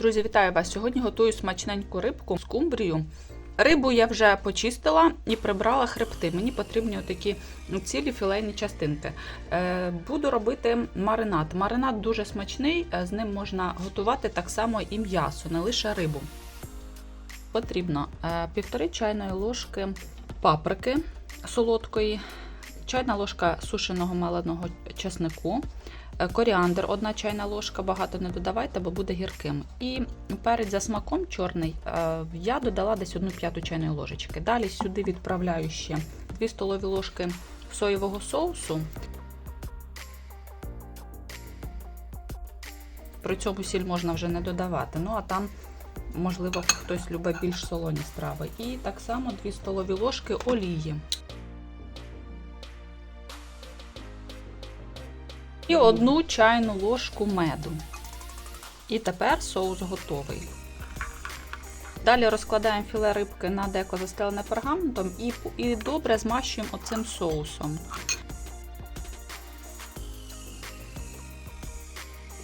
Друзі, вітаю вас! Сьогодні готую смачненьку рибку з кумбрію. Рибу я вже почистила і прибрала хребти. Мені потрібні такі цілі філейні частинки. Е, Буду робити маринад. Маринад дуже смачний, е, з ним можна готувати так само і м'ясо, не лише рибу. Потрібно е, півтори чайної ложки паприки солодкої, чайна ложка сушеного меленого чеснику. Е, Коріандр, одна чайна ложка, багато не додавайте, бо буде гірким. І перець за смаком чорний е, я додала десь одну п'яту чайної ложечки. Далі сюди відправляю ще 2 столові ложки соєвого соусу. При цьому сіль можна вже не додавати. Ну а там, можливо, хтось любить більш солоні страви. І так само 2 столові ложки олії. І одну чайну ложку меду. І тепер соус готовий. Далі розкладаємо філе рибки на деко застелене пергаментом і, і добре змащуємо оцим соусом.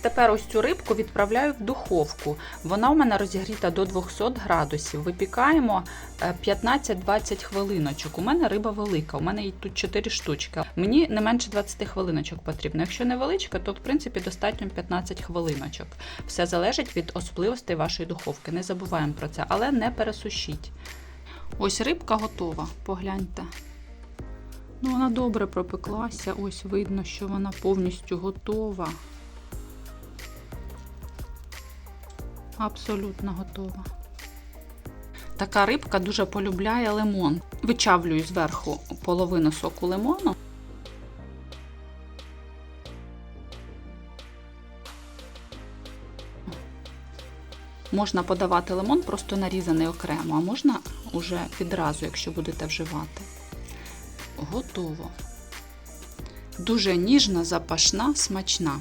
Тепер ось цю рибку відправляю в духовку. Вона у мене розігріта до 200 градусів. Випікаємо 15-20 хвилиночок. У мене риба велика, у мене тут 4 штучки. Мені не менше 20 хвилиночок потрібно. Якщо невеличка, то в принципі достатньо 15 хвилиночок. Все залежить від особливостей вашої духовки. Не забуваємо про це, але не пересушіть. Ось рибка готова, погляньте. Ну, вона добре пропеклася. Ось видно, що вона повністю готова. Абсолютно готова. Така рибка дуже полюбляє лимон. Вичавлюю зверху половину соку лимону. Можна подавати лимон, просто нарізаний окремо, а можна уже відразу, якщо будете вживати. Готово. Дуже ніжна, запашна, смачна.